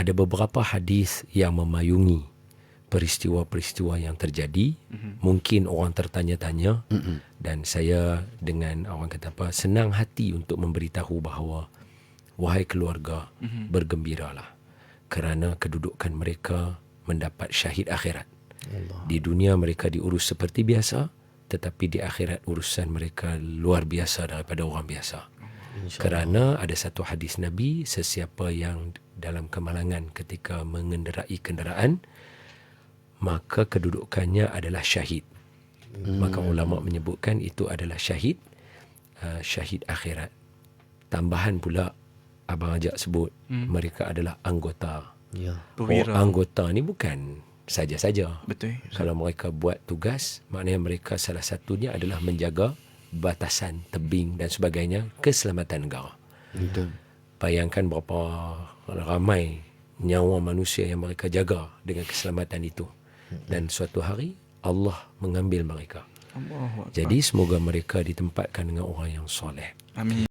ada beberapa hadis yang memayungi peristiwa-peristiwa yang terjadi. Mm-hmm. Mungkin orang tertanya-tanya mm-hmm. dan saya dengan orang kata apa senang hati untuk memberitahu bahawa wahai keluarga mm-hmm. bergembiralah kerana kedudukan mereka mendapat syahid akhirat. Allah. Di dunia mereka diurus seperti biasa tetapi di akhirat urusan mereka luar biasa daripada orang biasa. Kerana ada satu hadis Nabi sesiapa yang dalam kemalangan ketika mengendarai kenderaan maka kedudukannya adalah syahid. Hmm. Maka ulama menyebutkan itu adalah syahid uh, syahid akhirat. Tambahan pula abang ajak sebut hmm. mereka adalah anggota. Ya. Oh, anggota ni bukan saja-saja. Betul. Kalau mereka buat tugas, maknanya mereka salah satunya adalah menjaga batasan tebing dan sebagainya keselamatan negara. Betul. Bayangkan berapa ramai nyawa manusia yang mereka jaga dengan keselamatan itu. Dan suatu hari Allah mengambil mereka. Jadi semoga mereka ditempatkan dengan orang yang soleh. Amin.